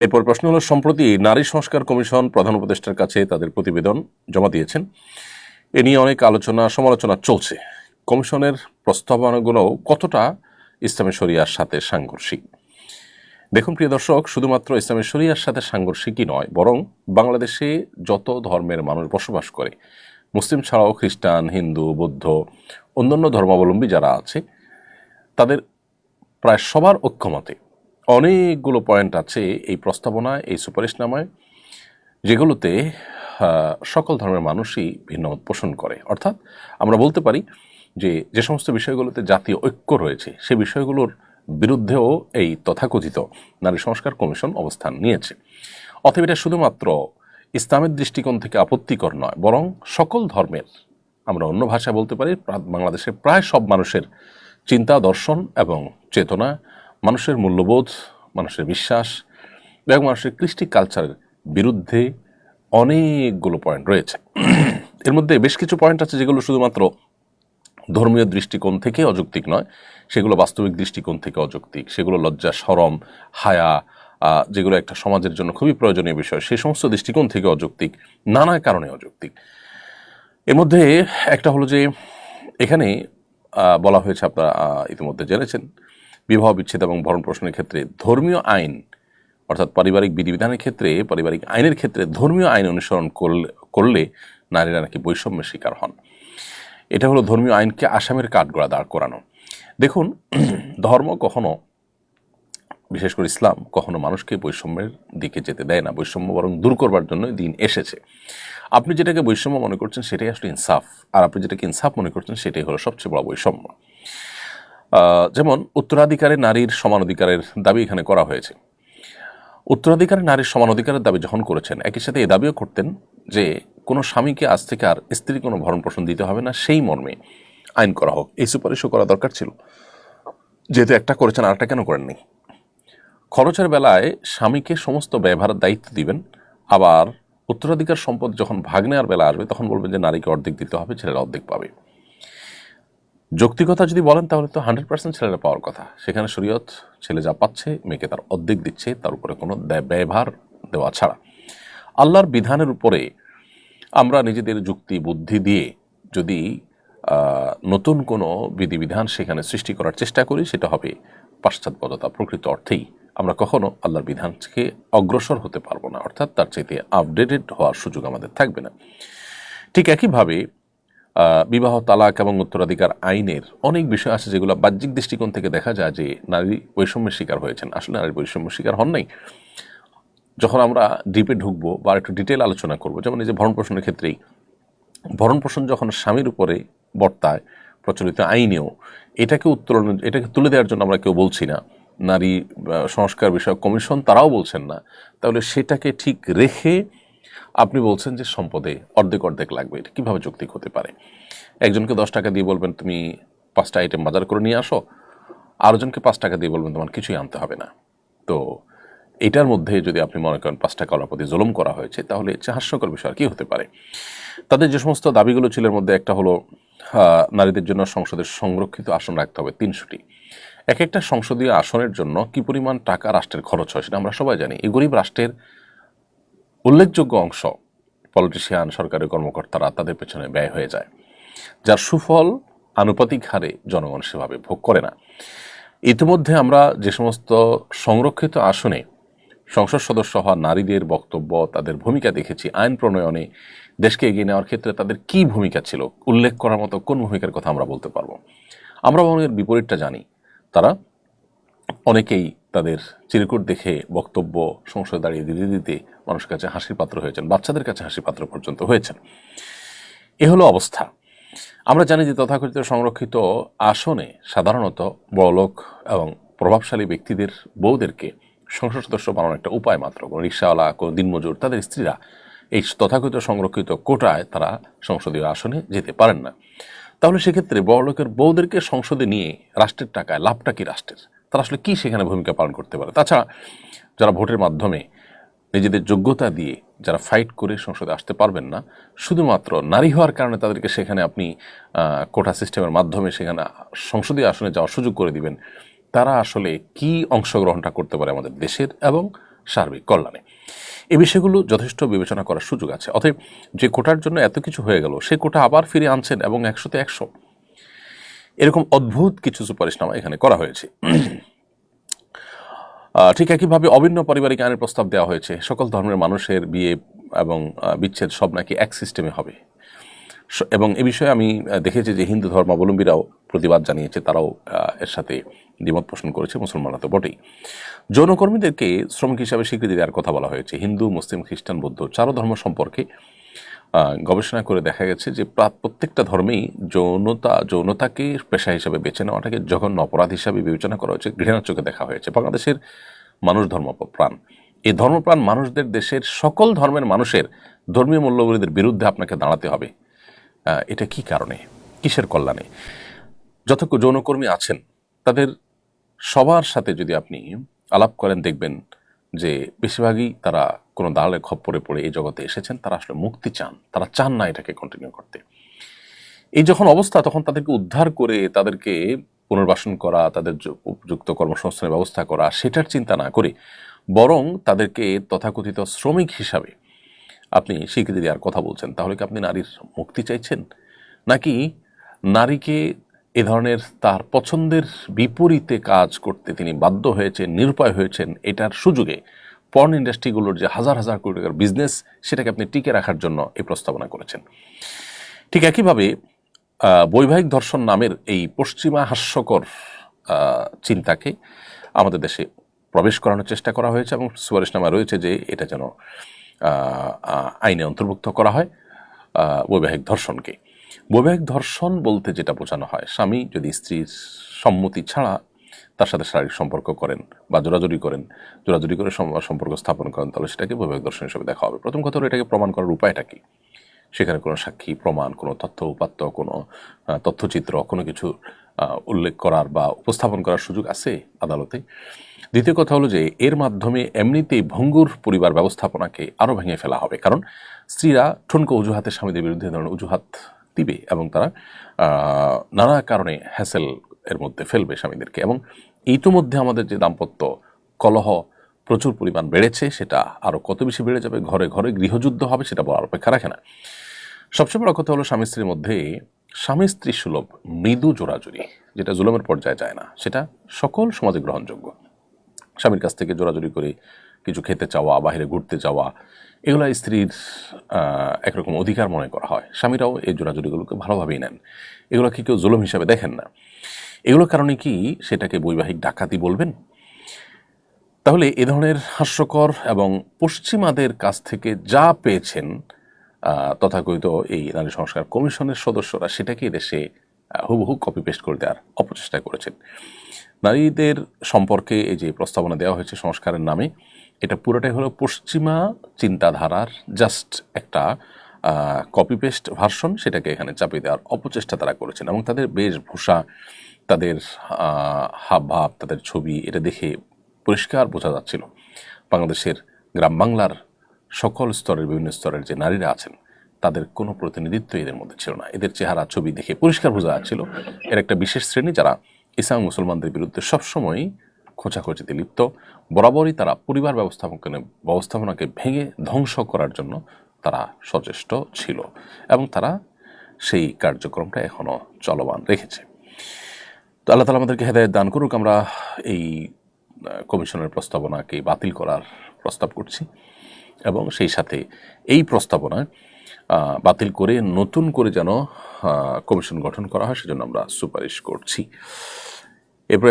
এরপর প্রশ্ন হলো, সম্প্রতি নারী সংস্কার কমিশন প্রধান উপদেষ্টার কাছে তাদের প্রতিবেদন জমা দিয়েছেন। এ নিয়ে অনেক আলোচনা, সমালোচনা চলছে। কমিশনের প্রস্তাবনাগুলো কতটা ইসলামী শরিয়ার সাথে সাংঘর্ষিক? দেখুন, প্রিয় দর্শক, শুধুমাত্র ইসলামী শরিয়ার সাথে সাংঘর্ষিকই নয়, বরং বাংলাদেশে যত ধর্মের মানুষ বসবাস করে, মুসলিম ছাড়াও খ্রিস্টান, হিন্দু, বৌদ্ধ, অন্যান্য ধর্মাবলম্বী যারা আছে, তাদের প্রায় সবার ঐক্যমতে অনেকগুলো পয়েন্ট আছে এই প্রস্তাবনায়, এই সুপারিশনামায়, যেগুলোতে সকল ধর্মের মানুষই ভিন্নমত পোষণ করে। অর্থাৎ আমরা বলতে পারি যে যে সমস্ত বিষয়গুলোতে জাতীয় ঐক্য রয়েছে, সে বিষয়গুলোর বিরুদ্ধেও এই তথাকথিত নারী সংস্কার কমিশন অবস্থান নিয়েছে। অতএব এটা শুধুমাত্র ইসলামের দৃষ্টিকোণ থেকে আপত্তিকর নয়, বরং সকল ধর্মের, আমরা অন্য ভাষায় বলতে পারি, প্রা- বাংলাদেশের প্রায় সব মানুষের চিন্তা, দর্শন এবং চেতনা মানুষের মূল্যবোধ, মানুষের বিশ্বাস এবং মানুষের কৃষ্টি কালচারের বিরুদ্ধে অনেকগুলো পয়েন্ট রয়েছে। এর মধ্যে বেশ কিছু পয়েন্ট আছে যেগুলো শুধুমাত্র ধর্মীয় দৃষ্টিকোণ থেকে অযৌক্তিক নয়, সেগুলো বাস্তবিক দৃষ্টিকোণ থেকে অযৌক্তিক। সেগুলো লজ্জা সরম হায়া যেগুলো একটা সমাজের জন্য খুবই প্রয়োজনীয় বিষয় সেই সমস্ত দৃষ্টিকোণ থেকে অযৌক্তিক, নানা কারণে অযৌক্তিক। এর মধ্যে একটা হলো যে, এখানে বলা হয়েছে আপনারা ইতিমধ্যে জেনেছেন বিবাহ বিচ্ছেদ এবং ভরণ পোষণের ক্ষেত্রে ধর্মীয় আইন, অর্থাৎ পারিবারিক বিধিবিধানের ক্ষেত্রে, পারিবারিক আইনের ক্ষেত্রে ধর্মীয় আইন অনুসরণ করলে নারীরা নাকি বৈষম্যের শিকার হন। এটা হলো ধর্মীয় আইনকে আসামের কাঠগড়া দাঁড় করানো। দেখুন, ধর্ম কখনো, বিশেষ করে ইসলাম, কখনো মানুষকে বৈষম্যের দিকে যেতে দেয় না। বৈষম্য বরং দূর করবার জন্য দিন এসেছে। আপনি যেটাকে বৈষম্য মনে করছেন, সেটাই আসলে ইনসাফ। আর আপনি যেটাকে ইনসাফ মনে করছেন, সেটাই হলো সবচেয়ে বড় বৈষম্য। যেমন উত্তরাধিকারে নারীর সমান অধিকারের দাবি এখানে করা হয়েছে। উত্তরাধিকারে নারীর সমান অধিকারের দাবি যখন করেছেন, একই সাথে এ দাবিও করতেন যে কোনো স্বামীকে আজ থেকে আর স্ত্রী কোনো ভরণ পোষণ দিতে হবে না, সেই মর্মে আইন করা হোক। এই সুপারিশও করা দরকার ছিল। যেহেতু একটা করেছেন, আরেকটা কেন করেননি? খরচের বেলায় স্বামীকে সমস্ত ব্যবহারের দায়িত্ব দিবেন, আবার উত্তরাধিকার সম্পদ যখন ভাগ নেওয়ার বেলা আসবে, তখন বলবেন যে নারীকে অর্ধেক দিতে হবে, ছেলেরা অর্ধেক পাবে। যৌক্তিকতা যদি বলেন, তাহলে তো হান্ড্রেড পার্সেন্ট ছেলেরা পাওয়ার কথা। সেখানে শরীয়ত ছেলে যা পাচ্ছে, মেয়েকে তার অর্ধেক দিচ্ছে, তার উপরে কোনো ব্যয়- ব্যয়ভার দেওয়া ছাড়া। আল্লাহর বিধানের উপরে আমরা নিজেদের যুক্তি, বুদ্ধি দিয়ে যদি নতুন কোনো বিধিবিধান সেখানে সৃষ্টি করার চেষ্টা করি, সেটা হবে পাশ্চাত্যপদতা প্রকৃত অর্থেই। আমরা কখনো আল্লাহর বিধান থেকে অগ্রসর হতে পারব না, অর্থাৎ তার চাইতে আপডেটেড হওয়ার সুযোগ আমাদের থাকবে না। ঠিক একইভাবে বিবাহ, তালাক এবং উত্তরাধিকার আইনের অনেক বিষয় আছে যেগুলো বাহ্যিক দৃষ্টিকোণ থেকে দেখা যায় যে নারী বৈষম্যের শিকার হয়েছেন। আসলে নারী বৈষম্যের শিকার হন নাই। যখন আমরা ডিপে ঢুকবো বা একটু ডিটেল আলোচনা করব, যেমন এই যে ভরণ পোষণের ক্ষেত্রেই, ভরণ পোষণ যখন স্বামীর উপরে বর্তায় প্রচলিত আইনেও, এটাকে উত্তোলন, এটাকে তুলে দেওয়ার জন্য আমরা কেউ বলছি না। নারী সংস্কার বিষয়ক কমিশন তারাও বলছেন না। তাহলে সেটাকে ঠিক রেখে আপনি বলছেন যে সম্পদে অর্ধেক অর্ধেক লাগবে, এটা কীভাবে যৌক্তিক হতে পারে? একজনকে দশ টাকা দিয়ে বলবেন, তুমি পাঁচটা আইটেম বাজার করে নিয়ে আসো। আরেকজনকে পাঁচ টাকা দিয়ে বলবেন, তোমার কিছুই আনতে হবে না। তো এটার মধ্যে যদি আপনি মনে করেন পাঁচ টাকা প্রতি জুলুম করা হয়েছে, তাহলে হাস্যকর বিষয় কি হতে পারে? তাদের যে সমস্ত দাবিগুলো ছিল এর মধ্যে একটা হলো নারীদের জন্য সংসদের সংরক্ষিত আসন রাখতে হবে তিনশোটি। এক একটা সংসদীয় আসনের জন্য কি পরিমাণ টাকা রাষ্ট্রের খরচ হয় সেটা আমরা সবাই জানি। এই গরিব রাষ্ট্রের উল্লেখযোগ্য অংশ পলিটিশিয়ান, সরকারি কর্মকর্তারা তাদের পেছনে ব্যয় হয়ে যায়, যার সুফল আনুপাতিক হারে জনগণ সেভাবে ভোগ করে না। ইতিমধ্যে আমরা যে সমস্ত সংরক্ষিত আসনে সংসদ সদস্য হওয়া নারীদের বক্তব্য, তাদের ভূমিকা দেখেছি, আইন প্রণয়নে দেশকে এগিয়ে নেওয়ার ক্ষেত্রে তাদের কি ভূমিকা ছিল, উল্লেখ করার মতো কোন ভূমিকার কথা আমরা বলতে পারব? আমরা বরং এর বিপরীতটা জানি। তারা অনেকেই তাদের চিরকুট দেখে বক্তব্য সংসদে দাঁড়িয়ে দিতে দিতে মানুষের কাছে হাসির পাত্র হয়েছেন, বাচ্চাদের কাছে হাসির পাত্র পর্যন্ত হয়েছেন। এ হলো অবস্থা। আমরা জানি যে তথাকথিত সংরক্ষিত আসনে সাধারণত বড়লোক এবং প্রভাবশালী ব্যক্তিদের, বউদেরকে সংসদ সদস্য বানানোর একটা উপায় মাত্র। কোনো রিক্সাওয়ালা, কোনো দিনমজুর, তাদের স্ত্রীরা এই তথাকথিত সংরক্ষিত কোটায় তারা সংসদীয় আসনে যেতে পারেন না। তাহলে সেক্ষেত্রে বড়লোকের বউদেরকে সংসদে নিয়ে রাষ্ট্রের টাকায় লাভটা কি রাষ্ট্রের? তারা আসলে কী সেখানে ভূমিকা পালন করতে পারে? তাছাড়া যারা ভোটের মাধ্যমে নিজেদের যোগ্যতা দিয়ে যারা ফাইট করে সংসদে আসতে পারবেন না, শুধুমাত্র নারী হওয়ার কারণে তাদেরকে সেখানে আপনি কোটা সিস্টেমের মাধ্যমে সেখানে সংসদীয় আসনে যাওয়ার সুযোগ করে দিবেন, তারা আসলে কি অংশগ্রহণটা করতে পারে আমাদের দেশের এবং সার্বিক কল্যাণে? এই বিষয়গুলো যথেষ্ট বিবেচনা করার সুযোগ আছে। অতএব যে কোটার জন্য এত কিছু হয়ে গেল, সে কোটা আবার ফিরে আনছেন এবং একশোতে একশো এরকম অদ্ভুত কিছু সুপারিশনামা এখানে করা হয়েছে। ঠিক একইভাবে অভিন্ন পারিবারিক আইনের প্রস্তাব দেওয়া হয়েছে। সকল ধর্মের মানুষের বিয়ে এবং বিচ্ছেদ সব নাকি এক সিস্টেমে হবে। এবং এ বিষয়ে আমি দেখেছি যে হিন্দু ধর্মাবলম্বীরাও প্রতিবাদ জানিয়েছে, তারাও এর সাথে দ্বিমত পোষণ করেছে মুসলমানরা তো বটেই। যৌনকর্মীদেরকে শ্রমিক হিসাবে স্বীকৃতি দেওয়ার কথা বলা হয়েছে। হিন্দু, মুসলিম, খ্রিস্টান, বৌদ্ধ চারো ধর্ম সম্পর্কে গবেষণা করে দেখা গেছে যে প্রা- প্রত্যেকটা ধর্মেই যৌনতা, যৌনতাকে পেশা হিসাবে বেছে নেওয়াটাকে জঘন্য অপরাধ হিসাবে বিবেচনা করা হয়েছে, ঘৃণার চোখে দেখা হয়েছে। বাংলাদেশের মানুষ ধর্মপ্রাণ এই ধর্মপ্রাণ মানুষদের দেশের সকল ধর্মের মানুষের ধর্মীয় মূল্যবোধের বিরুদ্ধে আপনাকে দাঁড়াতে হবে। এটা কি কারণে? কিসের কল্যাণে? যত যৌনকর্মী আছেন, তাদের সবার সাথে যদি আপনি আলাপ করেন, দেখবেন যে বেশিরভাগই তারা কোনো দালালের খপ্পরে পড়ে এই জগতে এসেছেন, তারা আসলে মুক্তি চান, তারা চান না এটাকে কন্টিনিউ করতে। এই যখন অবস্থা, তখন তাদেরকে উদ্ধার করে তাদেরকে পুনর্বাসন করা, তাদের উপযুক্ত কর্মসংস্থানের ব্যবস্থা করা, সেটার চিন্তা না করে বরং তাদেরকে তথাকথিত শ্রমিক হিসাবে আপনি স্বীকৃতি দেওয়ার কথা বলছেন, তাহলে কি আপনি নারীর মুক্তি চাইছেন? নাকি নারীকে এ ধরনের তার পছন্দের বিপরীতে কাজ করতে তিনি বাধ্য হয়েছেন, নিরুপায় হয়েছেন এটার সুযোগে। পর্ন ইন্ডাস্ট্রিগুলোর যে হাজার হাজার কোটি টাকার বিজনেস সেটাকে আপনি টিকে রাখার জন্য এই প্রস্তাবনা করেছেন। ঠিক একইভাবে বৈবাহিক ধর্ষণ নামের এই পশ্চিমা হাস্যকর চিন্তাকে আমাদের দেশে প্রবেশ করানোর চেষ্টা করা হয়েছে এবং সুপারিশনামা রয়েছে যে এটা যেন আইনে অন্তর্ভুক্ত করা হয় বৈবাহিক ধর্ষণকে। বৈবাহিক ধর্ষণ বলতে যেটা বোঝানো হয়, স্বামী যদি স্ত্রীর সম্মতি ছাড়া তার সাথে শারীরিক সম্পর্ক করেন বা জোরাজুরি করেন, জোরাজুরি করে সম্পর্ক স্থাপন করেন, তাহলে সেটাকে বৈবাহিক দর্শন হিসেবে দেখা হবে। প্রথম কথা হলো এটাকে প্রমাণ করার উপায়টা কি? সেখানে কোনো সাক্ষী, প্রমাণ, কোনো তথ্য উপাত্ত, কোনো তথ্যচিত্র, কোনো কিছু উল্লেখ করার বা উপস্থাপন করার সুযোগ আছে আদালতে? দ্বিতীয় কথা হলো যে এর মাধ্যমে এমনিতেই ভঙ্গুর পরিবার ব্যবস্থাপনাকে আরও ভেঙে ফেলা হবে। কারণ স্ত্রীরা ঠুনকো অজুহাতে স্বামীদের বিরুদ্ধে ধরনের অজুহাত দিবে এবং তারা নানা কারণে হ্যাসেল এর মধ্যে ফেলবে স্বামীদেরকে। এবং ইতিমধ্যে আমাদের যে দাম্পত্য কলহ প্রচুর পরিমাণ বেড়েছে, সেটা আরও কত বেশি বেড়ে যাবে, ঘরে ঘরে গৃহযুদ্ধ হবে, সেটা বলার অপেক্ষা রাখে না। সবচেয়ে বড় কথা হলো স্বামী স্ত্রীর মধ্যে স্বামী স্ত্রী সুলভ মৃদু জোরাজুরি, যেটা জুলমের পর্যায়ে যায় না, সেটা সকল সমাজে গ্রহণযোগ্য। স্বামীর কাছ থেকে জোরাজুরি করে কিছু খেতে চাওয়া বাইরে ঘুরতে যাওয়া, এগুলো স্ত্রীর একরকম অধিকার মনে করা হয়। স্বামীরাও এই জোরাজুরিগুলোকে ভালোভাবেই নেন। এগুলোকে কেউ জুলুম হিসাবে দেখেন না। এগুলোর কারণে কি সেটাকে বৈবাহিক ডাকাতি বলবেন? তাহলে এ ধরনের হাস্যকর এবং পশ্চিমাদের কাছ থেকে যা পেয়েছেন তথাকথিত এই নারী সংস্কার কমিশনের সদস্যরা সেটাকে দেশে হুবহু কপি পেস্ট করে দেওয়ার অপচেষ্টা করেছেন। নারীদের সম্পর্কে এই যে প্রস্তাবনা দেওয়া হয়েছে সংস্কারের নামে এটা পুরোটাই হলো পশ্চিমা চিন্তাধারার জাস্ট একটা কপি পেস্ট ভার্সন সেটাকে এখানে চাপিয়ে দেওয়ার অপচেষ্টা তারা করেছেন এবং তাদের বেশভূষা, তাদের হাবভাব, তাদের ছবি এটা দেখে পরিষ্কার বোঝা যাচ্ছিল। বাংলাদেশের গ্রাম বাংলার সকল স্তরের, বিভিন্ন স্তরের যে নারীরা আছেন, তাদের কোনো প্রতিনিধিত্ব এদের মধ্যে ছিল না। এদের চেহারা, ছবি দেখে পরিষ্কার বোঝা যাচ্ছিল। এর একটা বিশেষ শ্রেণি যারা ইসলাম মুসলমানদের বিরুদ্ধে সবসময়ই খোঁচাখোঁচিতে লিপ্ত। বরাবরই তারা পরিবার ব্যবস্থাপনা ব্যবস্থাপনাকে ভেঙে ধ্বংস করার জন্য তারা সচেষ্ট ছিল এবং তারা সেই কার্যক্রমটা এখনও চলমান রেখেছে। তো আল্লাহ তালা আমাদেরকে হেদায়ত দান করুক, আমরা এই কমিশনের প্রস্তাবনাকে বাতিল করার প্রস্তাব করছি এবং সেই সাথে এই প্রস্তাবনা বাতিল করে নতুন করে যেন কমিশন গঠন করা হয়, সেজন্য আমরা সুপারিশ করছি। এরপরে